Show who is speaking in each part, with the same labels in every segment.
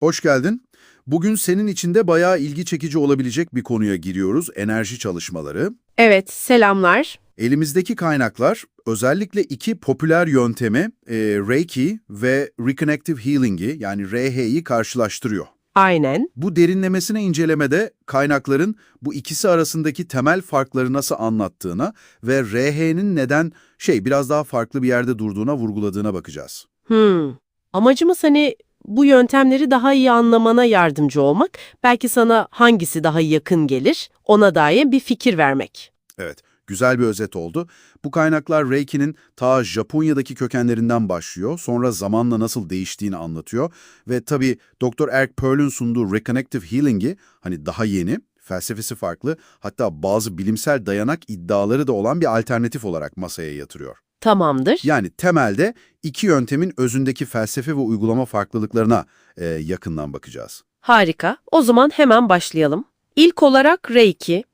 Speaker 1: Hoş geldin. Bugün senin için de bayağı ilgi çekici olabilecek bir konuya giriyoruz, enerji çalışmaları.
Speaker 2: Evet, selamlar.
Speaker 1: Elimizdeki kaynaklar özellikle iki popüler yöntemi e, Reiki ve Reconnective Healing'i yani RH'yi karşılaştırıyor.
Speaker 2: Aynen.
Speaker 1: Bu derinlemesine incelemede kaynakların bu ikisi arasındaki temel farkları nasıl anlattığına ve RH'nin neden şey biraz daha farklı bir yerde durduğuna vurguladığına bakacağız.
Speaker 2: Hmm. Amacımız hani bu yöntemleri daha iyi anlamana yardımcı olmak, belki sana hangisi daha yakın gelir, ona dair bir fikir vermek.
Speaker 1: Evet, güzel bir özet oldu. Bu kaynaklar Reiki'nin ta Japonya'daki kökenlerinden başlıyor, sonra zamanla nasıl değiştiğini anlatıyor ve tabii Dr. Eric Pearl'ün sunduğu Reconnective Healing'i hani daha yeni, felsefesi farklı, hatta bazı bilimsel dayanak iddiaları da olan bir alternatif olarak masaya yatırıyor.
Speaker 2: Tamamdır.
Speaker 1: Yani temelde iki yöntemin özündeki felsefe ve uygulama farklılıklarına e, yakından bakacağız.
Speaker 2: Harika. O zaman hemen başlayalım. İlk olarak Reiki.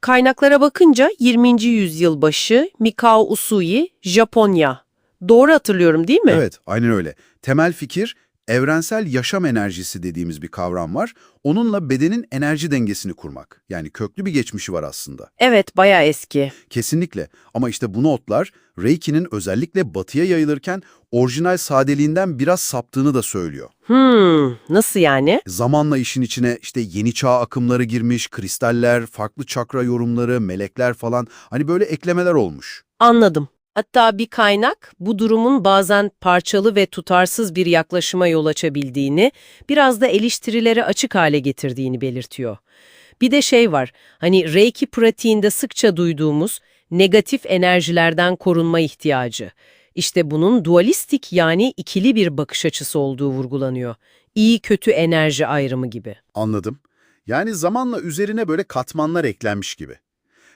Speaker 2: Kaynaklara bakınca 20. yüzyıl başı Mikao Usui, Japonya. Doğru hatırlıyorum değil mi?
Speaker 1: Evet, aynen öyle. Temel fikir, evrensel yaşam enerjisi dediğimiz bir kavram var. Onunla bedenin enerji dengesini kurmak. Yani köklü bir geçmişi var aslında.
Speaker 2: Evet, bayağı eski.
Speaker 1: Kesinlikle. Ama işte bu notlar Reiki'nin özellikle batıya yayılırken orijinal sadeliğinden biraz saptığını da söylüyor.
Speaker 2: Hmm, nasıl yani?
Speaker 1: Zamanla işin içine işte yeni çağ akımları girmiş, kristaller, farklı çakra yorumları, melekler falan hani böyle eklemeler olmuş.
Speaker 2: Anladım. Hatta bir kaynak bu durumun bazen parçalı ve tutarsız bir yaklaşıma yol açabildiğini, biraz da eleştirilere açık hale getirdiğini belirtiyor. Bir de şey var, hani Reiki pratiğinde sıkça duyduğumuz negatif enerjilerden korunma ihtiyacı. İşte bunun dualistik yani ikili bir bakış açısı olduğu vurgulanıyor. İyi kötü enerji ayrımı gibi.
Speaker 1: Anladım. Yani zamanla üzerine böyle katmanlar eklenmiş gibi.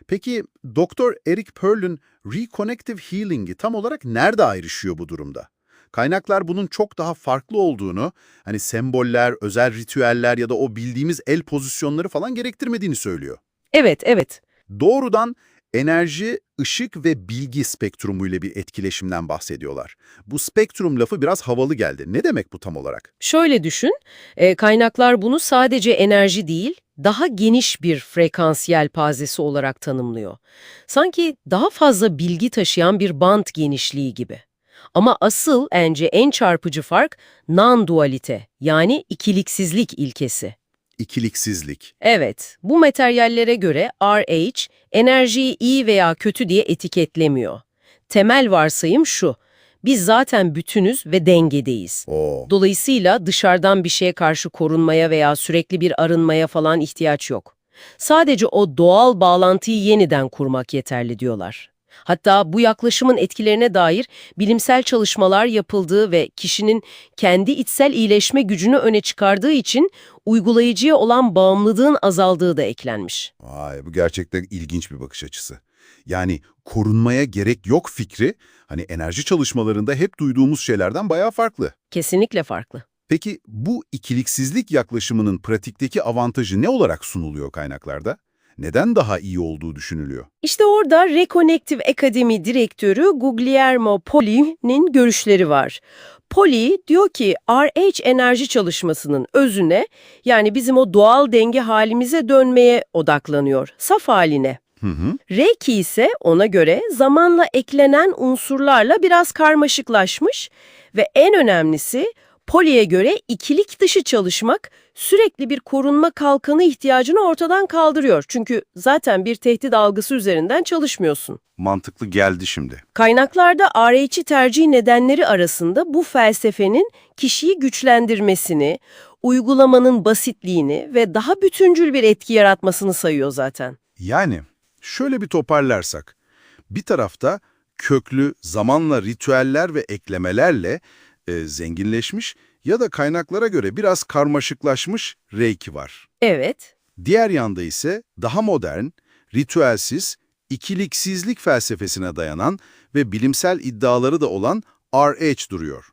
Speaker 1: Peki Doktor Eric Pearl'ün Reconnective Healing'i tam olarak nerede ayrışıyor bu durumda? Kaynaklar bunun çok daha farklı olduğunu, hani semboller, özel ritüeller ya da o bildiğimiz el pozisyonları falan gerektirmediğini söylüyor.
Speaker 2: Evet, evet.
Speaker 1: Doğrudan enerji, ışık ve bilgi spektrumuyla bir etkileşimden bahsediyorlar. Bu spektrum lafı biraz havalı geldi. Ne demek bu tam olarak?
Speaker 2: Şöyle düşün, e, kaynaklar bunu sadece enerji değil, daha geniş bir frekans yelpazesi olarak tanımlıyor. Sanki daha fazla bilgi taşıyan bir bant genişliği gibi. Ama asıl bence en çarpıcı fark non-dualite yani ikiliksizlik ilkesi.
Speaker 1: İkiliksizlik.
Speaker 2: Evet, bu materyallere göre RH enerjiyi iyi veya kötü diye etiketlemiyor. Temel varsayım şu, biz zaten bütünüz ve dengedeyiz.
Speaker 1: Oo.
Speaker 2: Dolayısıyla dışarıdan bir şeye karşı korunmaya veya sürekli bir arınmaya falan ihtiyaç yok. Sadece o doğal bağlantıyı yeniden kurmak yeterli diyorlar. Hatta bu yaklaşımın etkilerine dair bilimsel çalışmalar yapıldığı ve kişinin kendi içsel iyileşme gücünü öne çıkardığı için uygulayıcıya olan bağımlılığın azaldığı da eklenmiş.
Speaker 1: Vay bu gerçekten ilginç bir bakış açısı. Yani korunmaya gerek yok fikri hani enerji çalışmalarında hep duyduğumuz şeylerden bayağı farklı.
Speaker 2: Kesinlikle farklı.
Speaker 1: Peki bu ikiliksizlik yaklaşımının pratikteki avantajı ne olarak sunuluyor kaynaklarda? Neden daha iyi olduğu düşünülüyor?
Speaker 2: İşte orada Reconnective Academy direktörü Guglielmo Poli'nin görüşleri var. Poli diyor ki RH enerji çalışmasının özüne yani bizim o doğal denge halimize dönmeye odaklanıyor, saf haline.
Speaker 1: Hı hı.
Speaker 2: Reiki ise ona göre zamanla eklenen unsurlarla biraz karmaşıklaşmış ve en önemlisi Poli'ye göre ikilik dışı çalışmak sürekli bir korunma kalkanı ihtiyacını ortadan kaldırıyor. Çünkü zaten bir tehdit algısı üzerinden çalışmıyorsun.
Speaker 1: Mantıklı geldi şimdi.
Speaker 2: Kaynaklarda RH'i tercih nedenleri arasında bu felsefenin kişiyi güçlendirmesini, uygulamanın basitliğini ve daha bütüncül bir etki yaratmasını sayıyor zaten.
Speaker 1: Yani şöyle bir toparlarsak, bir tarafta köklü, zamanla ritüeller ve eklemelerle e, zenginleşmiş ya da kaynaklara göre biraz karmaşıklaşmış Reiki var.
Speaker 2: Evet,
Speaker 1: Diğer yanda ise daha modern, ritüelsiz, ikiliksizlik felsefesine dayanan ve bilimsel iddiaları da olan RH duruyor.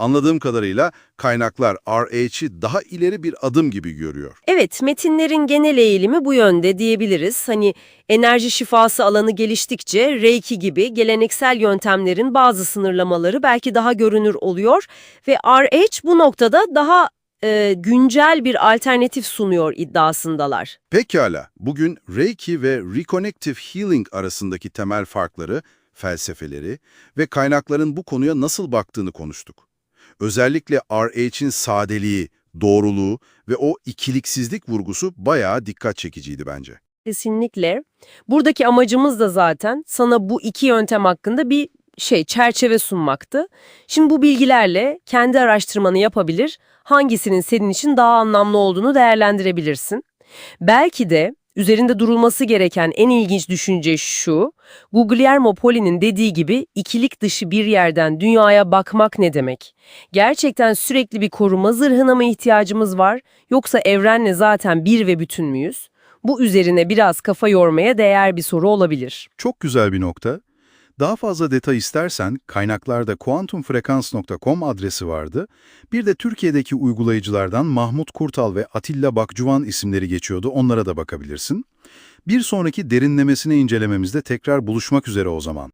Speaker 1: Anladığım kadarıyla kaynaklar RH'i daha ileri bir adım gibi görüyor.
Speaker 2: Evet, metinlerin genel eğilimi bu yönde diyebiliriz. Hani enerji şifası alanı geliştikçe Reiki gibi geleneksel yöntemlerin bazı sınırlamaları belki daha görünür oluyor ve RH bu noktada daha e, güncel bir alternatif sunuyor iddiasındalar.
Speaker 1: Pekala, bugün Reiki ve Reconnective Healing arasındaki temel farkları, felsefeleri ve kaynakların bu konuya nasıl baktığını konuştuk. Özellikle RH'in sadeliği, doğruluğu ve o ikiliksizlik vurgusu bayağı dikkat çekiciydi bence.
Speaker 2: Kesinlikle. Buradaki amacımız da zaten sana bu iki yöntem hakkında bir şey, çerçeve sunmaktı. Şimdi bu bilgilerle kendi araştırmanı yapabilir, hangisinin senin için daha anlamlı olduğunu değerlendirebilirsin. Belki de üzerinde durulması gereken en ilginç düşünce şu, Guglielmo Poli'nin dediği gibi ikilik dışı bir yerden dünyaya bakmak ne demek? Gerçekten sürekli bir koruma zırhına mı ihtiyacımız var, yoksa evrenle zaten bir ve bütün müyüz? Bu üzerine biraz kafa yormaya değer bir soru olabilir.
Speaker 3: Çok güzel bir nokta. Daha fazla detay istersen kaynaklarda kuantumfrekans.com adresi vardı. Bir de Türkiye'deki uygulayıcılardan Mahmut Kurtal ve Atilla Bakcuvan isimleri geçiyordu. Onlara da bakabilirsin. Bir sonraki derinlemesine incelememizde tekrar buluşmak üzere o zaman.